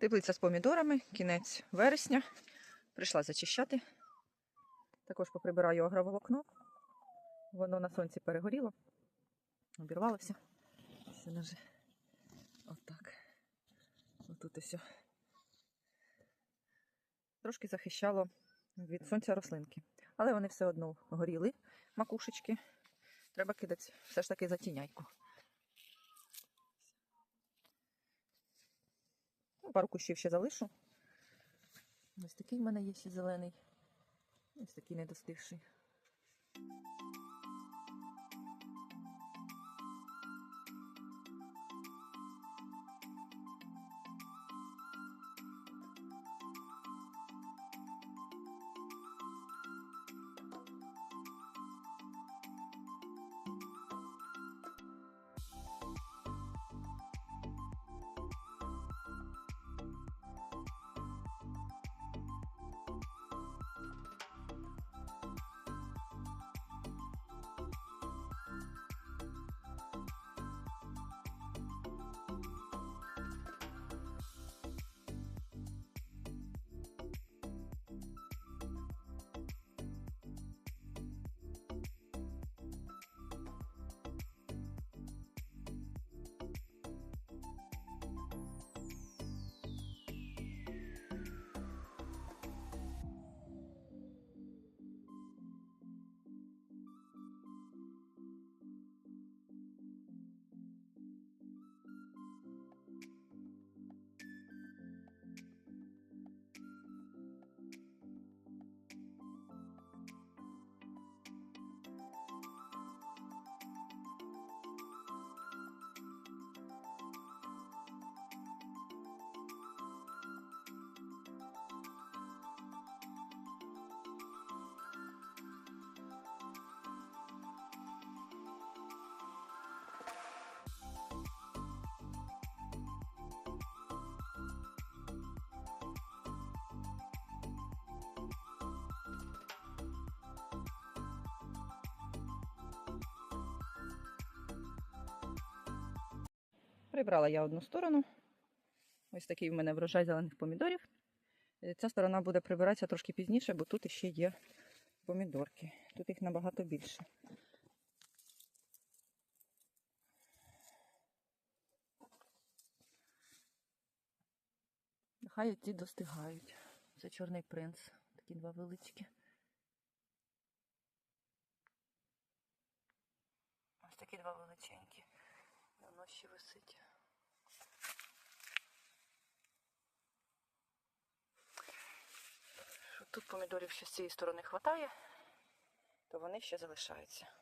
Теплиця з помідорами, кінець вересня. Прийшла зачищати. Також поприбираю агроволокно. Воно на сонці перегоріло, обірвалося. Воно вже отак. Отут ось. Трошки захищало від сонця рослинки. Але вони все одно горіли, макушечки. Треба кидати все ж таки затіняйку. Ну, Пару кущів ще залишу. Ось такий в мене є ще зелений. Ось такий недостигший. Прибрала я одну сторону. Ось такий в мене врожай зелених помідорів. Е, Ця сторона буде прибиратися трошки пізніше, бо тут ще є помідорки. Тут їх набагато більше. Нехай ці достигають. Це чорний принц. Такі два величкі. Ось такі два величенькі. Воно ще висить. Тут помідорів ще з цієї сторони хватає, то вони ще залишаються.